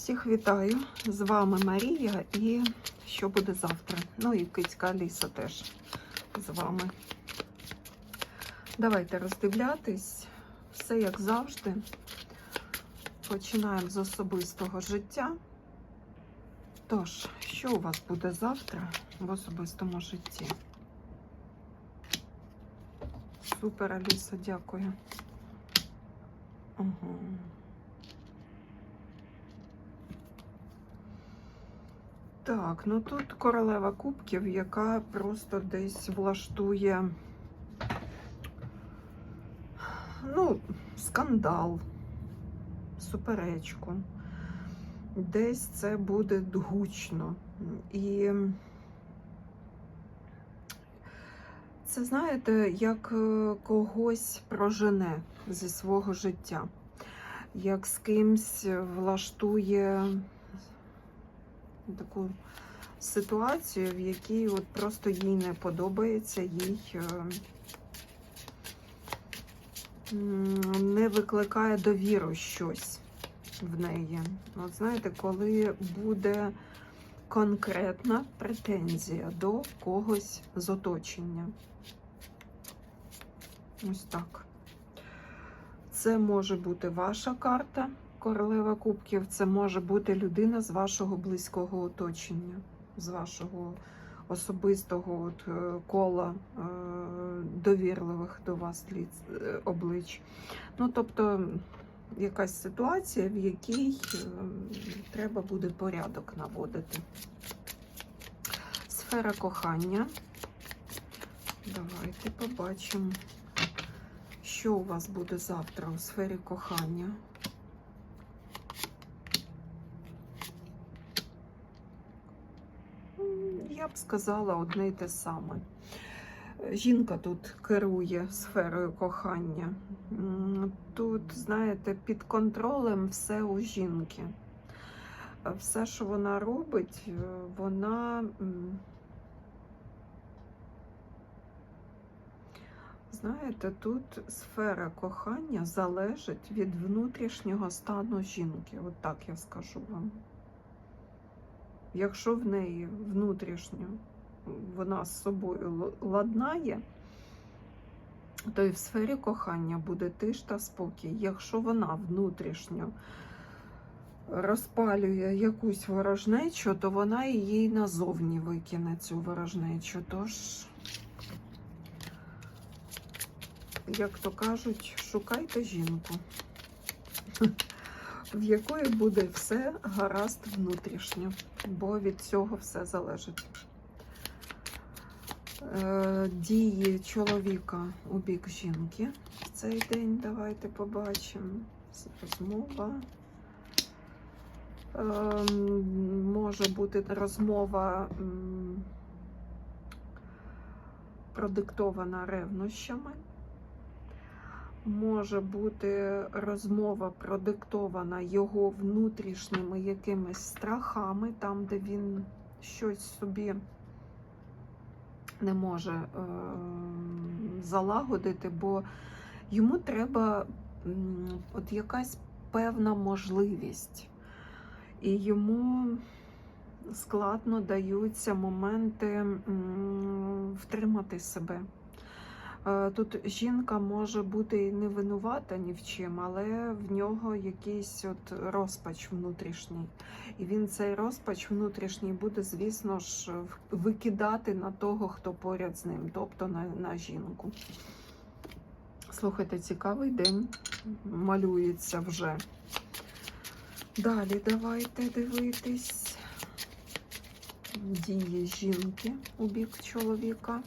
Всіх вітаю! З вами Марія і що буде завтра? Ну і кицька Аліса теж з вами. Давайте роздивлятись. Все як завжди. Починаємо з особистого життя. Тож, що у вас буде завтра в особистому житті? Супер, Аліса, дякую. Угу. Так, ну тут королева кубків, яка просто десь влаштує ну, скандал, суперечку. Десь це буде гучно. І це, знаєте, як е, когось прожене зі свого життя, як з кимсь влаштує таку ситуацію, в якій от просто їй не подобається, їй е, не викликає довіру щось в неї. От знаєте, коли буде конкретна претензія до когось з оточення. Ось так. Це може бути ваша карта, королева кубків, це може бути людина з вашого близького оточення, з вашого особистого от, е, кола е, довірливих до вас е, облич. Ну, тобто, якась ситуація, в якій е, треба буде порядок наводити. Сфера кохання. Давайте побачимо, що у вас буде завтра у сфері кохання. Я б сказала одне й те саме. Жінка тут керує сферою кохання. Тут, знаєте, під контролем все у жінки. Все, що вона робить, е, вона. Знаєте, тут сфера кохання залежить від внутрішнього стану жінки. От так я скажу вам. Якщо в неї внутрішньо вона з собою ладнає, то і в сфері кохання буде тиш та спокій. Якщо вона внутрішньо розпалює якусь ворожнечу, то вона її назовні викине цю ворожнечу. Тож, як то кажуть, шукайте жінку, в якої буде все гаразд внутрішньо, бо від цього все залежить. Е, Дії чоловіка у бік жінки в цей день. Давайте побачимо. Розмова. Ем, Може бути розмова продиктована ревнощами. Може бути розмова продиктована його внутрішніми якимись страхами, там, де він щось собі не може е, залагодити, бо йому треба от якась певна можливість, і йому складно даються моменти втримати себе. Е, Тут жінка може бути і не винувата ні в чим, але в нього якийсь от розпач внутрішній. І він цей розпач внутрішній буде, звісно ж, викидати на того, хто поряд з ним, тобто на, на жінку. Слухайте, цікавий день малюється вже. Далі давайте дивитись дії жінки у бік чоловіка.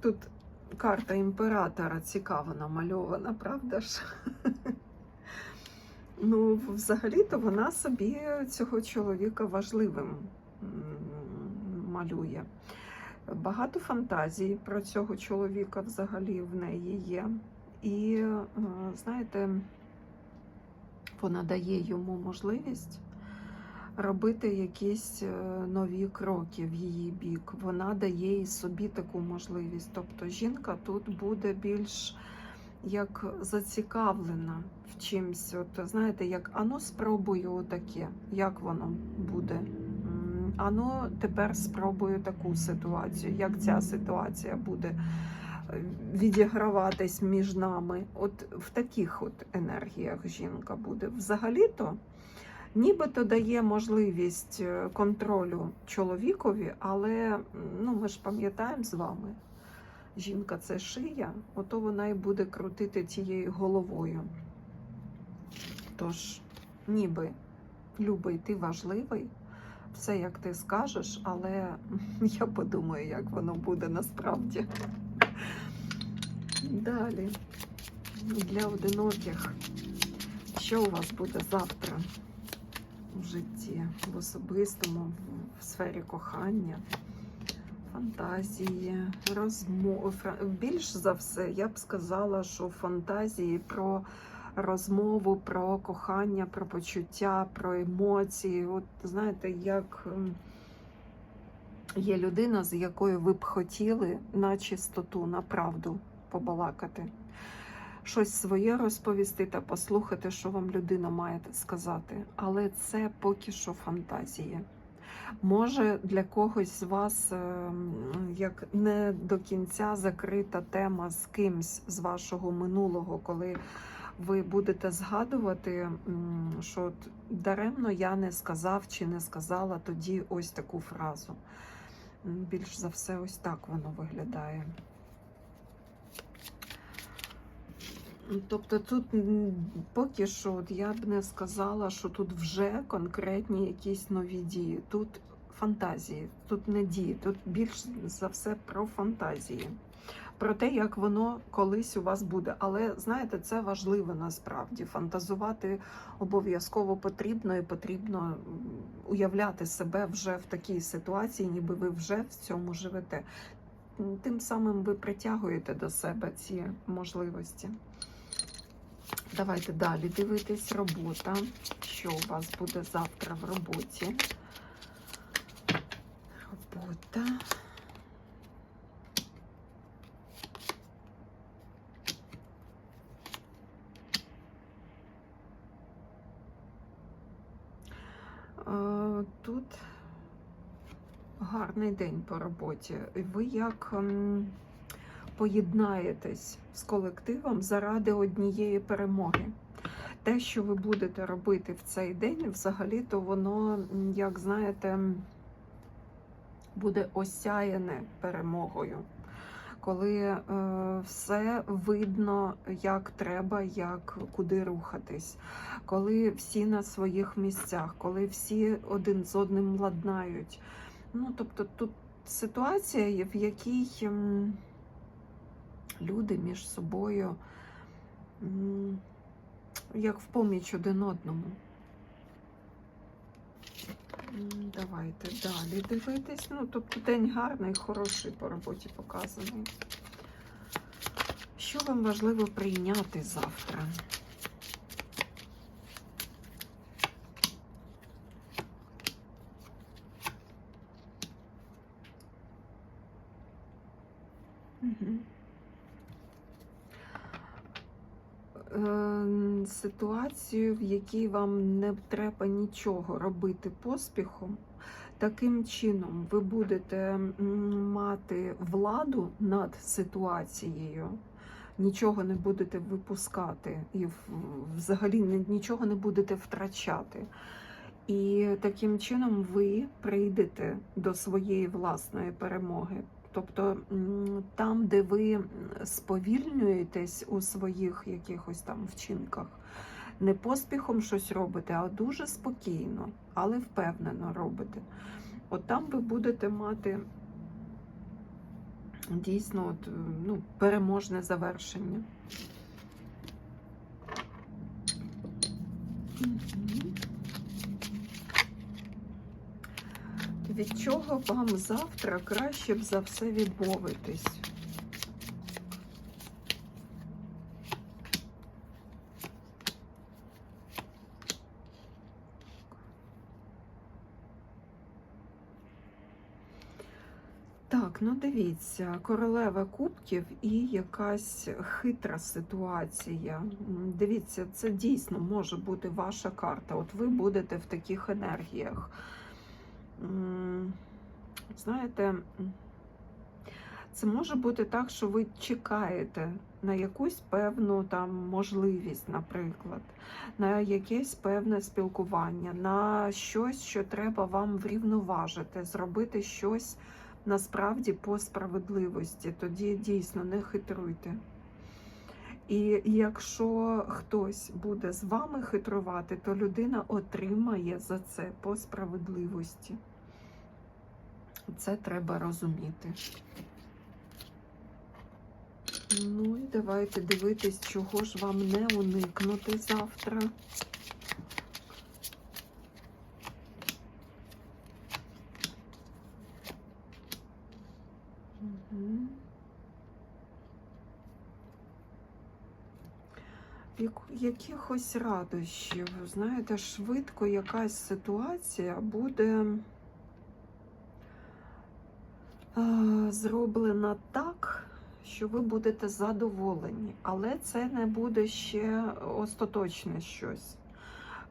Тут карта імператора цікаво намальована, правда ж? Ну, взагалі-то вона собі цього чоловіка важливим малює. Багато фантазій про цього чоловіка взагалі в неї є. І, е, знаєте, вона дає йому можливість робити якісь е, нові кроки в її бік. Вона дає і собі таку можливість. Тобто жінка тут буде більш як зацікавлена в чимсь. От знаєте, як ану спробую отаке, як воно буде. Ану, тепер спробую таку ситуацію, як ця ситуація буде е, відіграватись між нами. От в таких от енергіях жінка буде. Взагалі-то нібито дає можливість е, контролю чоловікові, але ну, ми ж пам'ятаємо з вами, жінка це шия, ото вона і буде крутити тією головою. Тож, ніби, любий, ти важливий, все як ти скажеш, але я подумаю, як воно буде насправді. Далі, для одиноких, що у вас буде завтра в житті, в особистому, в сфері кохання, фантазії, розмов. Більш за все, я б сказала, що фантазії про розмову, про кохання, про почуття, про емоції. От знаєте, як є людина, з якою ви б хотіли на чистоту, на правду побалакати. Щось своє розповісти та послухати, що вам людина має сказати. Але це поки що фантазії. Може, для когось з вас ем, як не до кінця закрита тема з кимсь з вашого минулого, коли ви будете згадувати, що от даремно я не сказав чи не сказала тоді ось таку фразу. Більш за все, ось так воно виглядає. Тобто тут поки що от я б не сказала, що тут вже конкретні якісь нові дії. Тут фантазії, тут не дії, тут більш за все про фантазії, про те, як воно колись у вас буде. Але знаєте, це важливо насправді. Фантазувати обов'язково потрібно і потрібно уявляти себе вже в такій ситуації, ніби ви вже в цьому живете. Тим самим ви притягуєте до себе ці можливості. Давайте далі дивитись робота. Що у вас буде завтра в роботі? Робота. Е, Тут гарний день по роботі. Ви як ем, поєднаєтесь з колективом заради однієї перемоги. Те, що ви будете робити в цей день, взагалі-то воно, як знаєте, буде осяяне перемогою. Коли е, все видно, як треба, як куди рухатись, коли всі на своїх місцях, коли всі один з одним ладнають. Ну, тобто тут ситуація, в якій люди між собою як в поміч один одному. Давайте далі дивитись. Ну, тобто день гарний, хороший по роботі показаний. Що вам важливо прийняти завтра? Мгм. Е, Ситуацію, в якій вам не треба нічого робити поспіхом, таким чином ви будете мати владу над ситуацією, нічого не будете випускати і взагалі нічого не будете втрачати. І таким чином ви прийдете до своєї власної перемоги. Тобто там, де ви сповільнюєтесь у своїх якихось там вчинках, не поспіхом щось робите, а дуже спокійно, але впевнено робите. От там ви будете мати дійсно от, е, ну, переможне завершення. Мгм. від чого вам завтра краще б за все відмовитись? Так, ну дивіться, королева кубків і якась хитра ситуація. Дивіться, це дійсно може бути ваша карта. От ви будете в таких енергіях. Знаєте, це може бути так, що ви чекаєте на якусь певну там можливість, наприклад, на якесь певне спілкування, на щось, що треба вам врівноважити, зробити щось насправді по справедливості. Тоді дійсно не хитруйте. І якщо хтось буде з вами хитрувати, то людина отримає за це по справедливості. Це треба розуміти. Ну і давайте дивитись, чого ж вам не уникнути завтра. Мгм. Яку- Якихось радощів, знаєте, швидко якась ситуація буде е, зроблена так, що ви будете задоволені, але це не буде ще остаточне щось.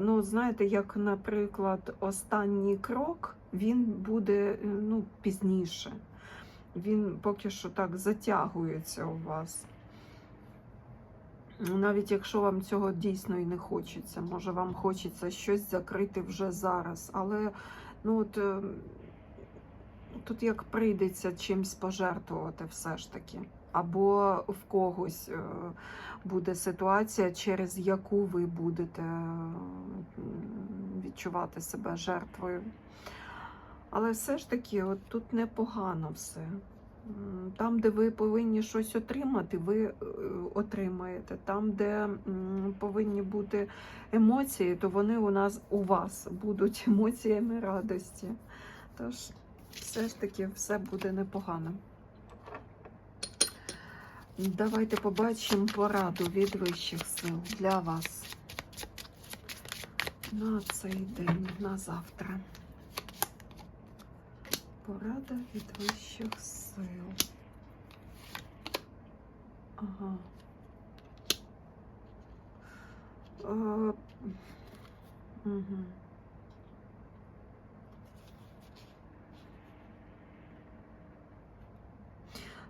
Ну, знаєте, як, наприклад, останній крок, він буде ну, пізніше. Він поки що так затягується у вас. Навіть якщо вам цього дійсно і не хочеться, може вам хочеться щось закрити вже зараз. Але ну от е, тут як прийдеться чимсь пожертвувати все ж таки. Або в когось е, буде ситуація, через яку ви будете е, відчувати себе жертвою. Але все ж таки, от тут непогано все. Там, де ви повинні щось отримати, ви е, отримаєте. Там, де повинні бути емоції, то вони у нас у вас будуть емоціями радості. Тож, все ж таки, все буде непогано. Давайте побачимо пораду від вищих сил для вас на цей день, на завтра. Порада від вищих сил. Ага. А, угу.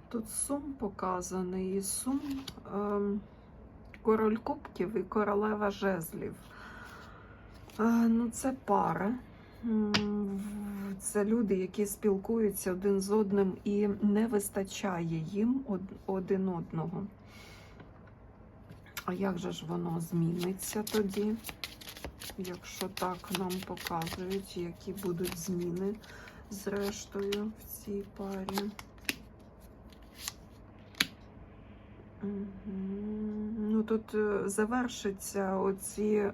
Тут сум показаний, і сум ем, король кубків і королева жезлів. Е, ну, це пара. Це люди, які спілкуються один з одним і не вистачає їм один одного. А як же ж воно зміниться тоді? Якщо так нам показують, які будуть зміни зрештою в цій парі. Мгм. Ну тут е, завершиться оці е,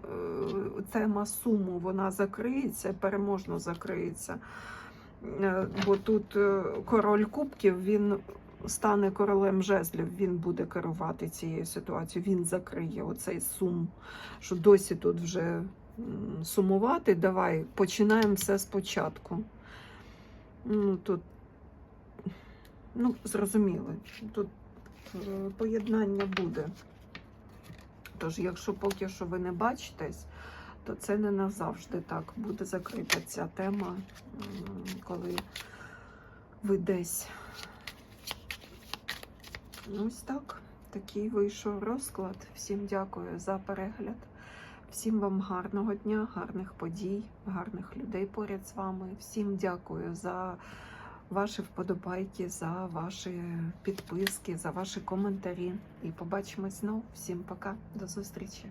тема суму, вона закриється, переможно закриється. Е, Бо тут король кубків він стане королем жезлів, він буде керувати цією ситуацією, він закриє оцей сум, що досі тут вже сумувати. Давай починаємо все спочатку. Ну тут, ну, зрозуміли, тут поєднання буде. Тож, якщо поки що ви не бачитесь, то це не назавжди так. Буде закрита ця тема, коли ви десь. Ось так. Такий вийшов розклад. Всім дякую за перегляд. Всім вам гарного дня, гарних подій, гарних людей поряд з вами. Всім дякую за ваші вподобайки, за ваші підписки, за ваші коментарі. І побачимось знов. Всім пока, до зустрічі!